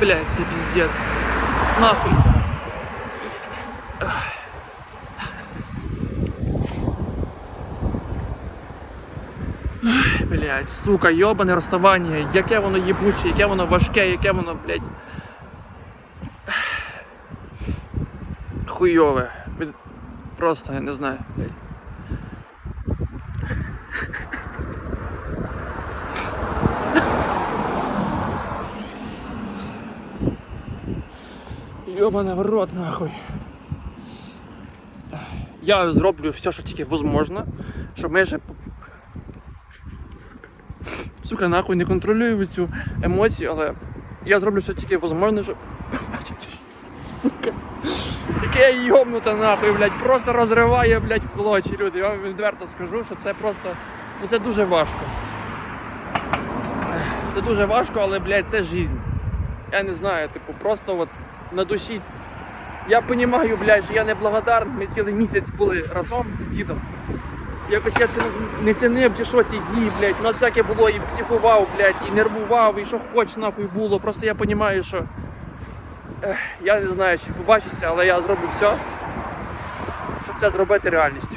Блядь, це піздець. Нахуй. Ах, Блядь, сука, йобане розставання, яке воно їбуче, яке воно важке, яке воно, блядь. Хуйове. Просто я не знаю, блядь. Йобане в рот нахуй. Я зроблю все, що тільки возможно, щоб ще. Сука. Нахуй не контролюю цю емоцію, але я зроблю все тільки возможно, щоб. Сука. Яке я йобнута нахуй, блядь, просто розриває, блядь, в клочі, люди. Я вам відверто скажу, що це просто. Ну це дуже важко. Це дуже важко, але, блядь, це жизнь. Я не знаю, типу, просто от на душі. Я розумію, блядь, що я не благодарний, ми цілий місяць були разом з дідом. Якось я це не цінив чи що ті дні, блядь. У нас всяке було і психував, блядь, і нервував, і що хоч нахуй було. Просто я розумію, що ех, я не знаю, чи побачуся, але я зроблю все, щоб це зробити реальністю.